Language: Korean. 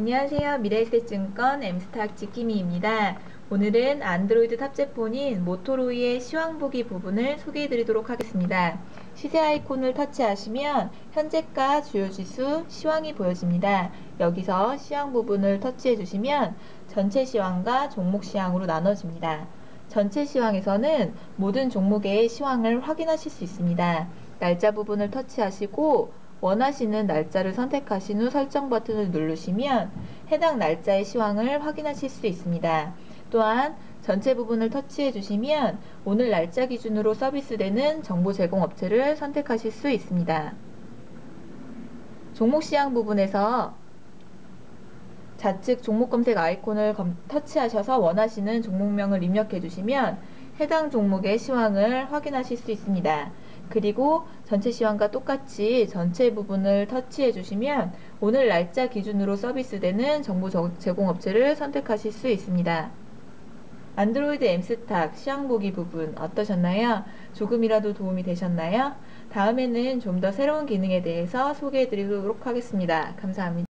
안녕하세요. 미래에셋증권 엠스탁 지키미입니다. 오늘은 안드로이드 탑재폰인 모토로이의 시황보기 부분을 소개해 드리도록 하겠습니다. 시세 아이콘을 터치하시면 현재가 주요 지수 시황이 보여집니다. 여기서 시황 부분을 터치해 주시면 전체 시황과 종목 시황으로 나눠집니다. 전체 시황에서는 모든 종목의 시황을 확인하실 수 있습니다. 날짜 부분을 터치하시고 원하시는 날짜를 선택하신 후 설정 버튼을 누르시면 해당 날짜의 시황을 확인하실 수 있습니다. 또한 전체 부분을 터치해 주시면 오늘 날짜 기준으로 서비스되는 정보 제공 업체를 선택하실 수 있습니다. 종목 시황 부분에서 좌측 종목 검색 아이콘을 검, 터치하셔서 원하시는 종목명을 입력해 주시면 해당 종목의 시황을 확인하실 수 있습니다. 그리고 전체 시황과 똑같이 전체 부분을 터치해 주시면 오늘 날짜 기준으로 서비스되는 정보 제공업체를 선택하실 수 있습니다. 안드로이드 엠스탁 시황 보기 부분 어떠셨나요? 조금이라도 도움이 되셨나요? 다음에는 좀 더 새로운 기능에 대해서 소개해 드리도록 하겠습니다. 감사합니다.